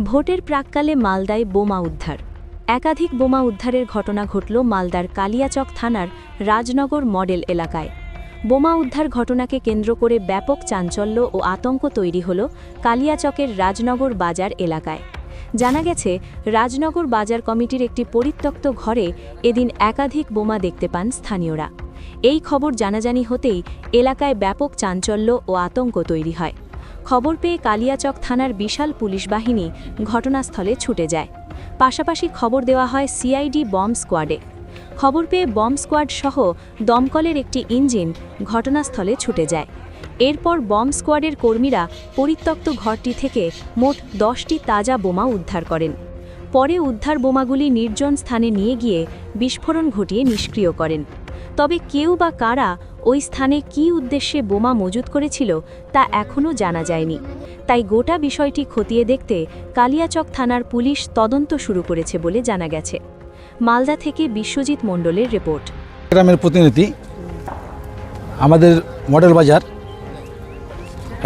ভোটের প্রাককালে মালদায় বোমা উদ্ধার। একাধিক বোমা উদ্ধারের ঘটনা ঘটল মালদার কালিয়াচক থানার রাজনগর মডেল এলাকায়। বোমা উদ্ধার ঘটনাকে কেন্দ্র করে ব্যাপক চাঞ্চল্য ও আতঙ্ক তৈরি হল কালিয়াচকের রাজনগর বাজার এলাকায়। জানা গেছে, রাজনগর বাজার কমিটির একটি পরিত্যক্ত ঘরে এদিন একাধিক বোমা দেখতে পান স্থানীয়রা। এই খবর জানাজানি হতেই এলাকায় ব্যাপক চাঞ্চল্য ও আতঙ্ক তৈরি হয়। খবর পেয়ে কালিয়াচক থানার বিশাল পুলিশ বাহিনী ঘটনাস্থলে ছুটে যায়। পাশাপাশি খবর দেওয়া হয় সিআইডি বম্ব স্কোয়াডে। খবর পেয়ে বম্ব স্কোয়াড সহ দমকলের একটি ইঞ্জিন ঘটনাস্থলে ছুটে যায়। এরপর বম্ব স্কোয়াডের কর্মীরা পরিত্যক্ত ঘরটি থেকে মোট দশটি তাজা বোমা উদ্ধার করেন। পরে উদ্ধার বোমাগুলি নির্জন স্থানে নিয়ে গিয়ে বিস্ফোরণ ঘটিয়ে নিষ্ক্রিয় করেন। তবে কেউ বা কারা ওই স্থানে কী উদ্দেশ্যে বোমা মজুত করেছিল তা এখনও জানা যায়নি। তাই গোটা বিষয়টি খতিয়ে দেখতে কালিয়াচক থানার পুলিশ তদন্ত শুরু করেছে বলে জানা গেছে। মালদা থেকে বিশ্বজিৎ মণ্ডলের রিপোর্ট। গ্রামের প্রতিনিধি, আমাদের মডেল বাজার,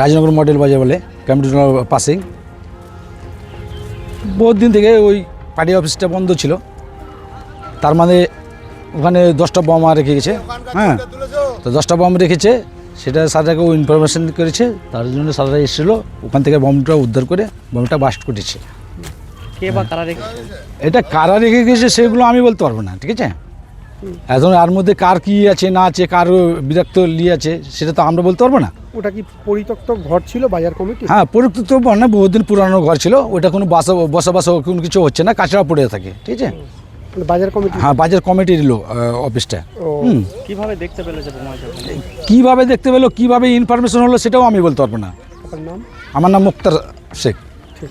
রাজনগর মডেল বাজার বলে কম্পিউটার পাসিং বহুত দিন থেকে ওই পার্টি অফিসটা বন্ধ ছিল। তার মানে ওখানে দশটা বোমা রেখে গেছে। হ্যাঁ। তো দশটা বম রেখেছে সেটা স্যারটাকে ইনফরমেশন করেছে তার জন্য স্যাররা এসেছিল ওখান থেকে বমটা উদ্ধার করে বমটা বাস্ট করেছে। কে বা কারা রেখেছে এটা কারা রেখে গেছে সেগুলো আমি বলতে পারব না ঠিক আছে? এখন আর মধ্যে কার কি আছে না আছে কার বিরক্ত লি আছে সেটা তো আমরা বলতে পারব না। ওটা কি পরিত্যক্ত ঘর ছিল বাজার কমিটি? হ্যাঁ পরিত্যক্ত তো মানে বহুদিন পুরানো ঘর ছিল ওটা কোনো বাসা বসবাস কোনো কিছু হচ্ছে না কাঁচড়া পড়ে থাকে ঠিক আছে? বাজার কমিটি? হ্যাঁ বাজার কমিটির লোক অফিসটা। কীভাবে দেখতে পেল যে? কীভাবে দেখতে পেল কীভাবে ইনফরমেশন হলো সেটাও আমি বলতে পারব না। আমার নাম মুক্তার শেখ। ঠিক।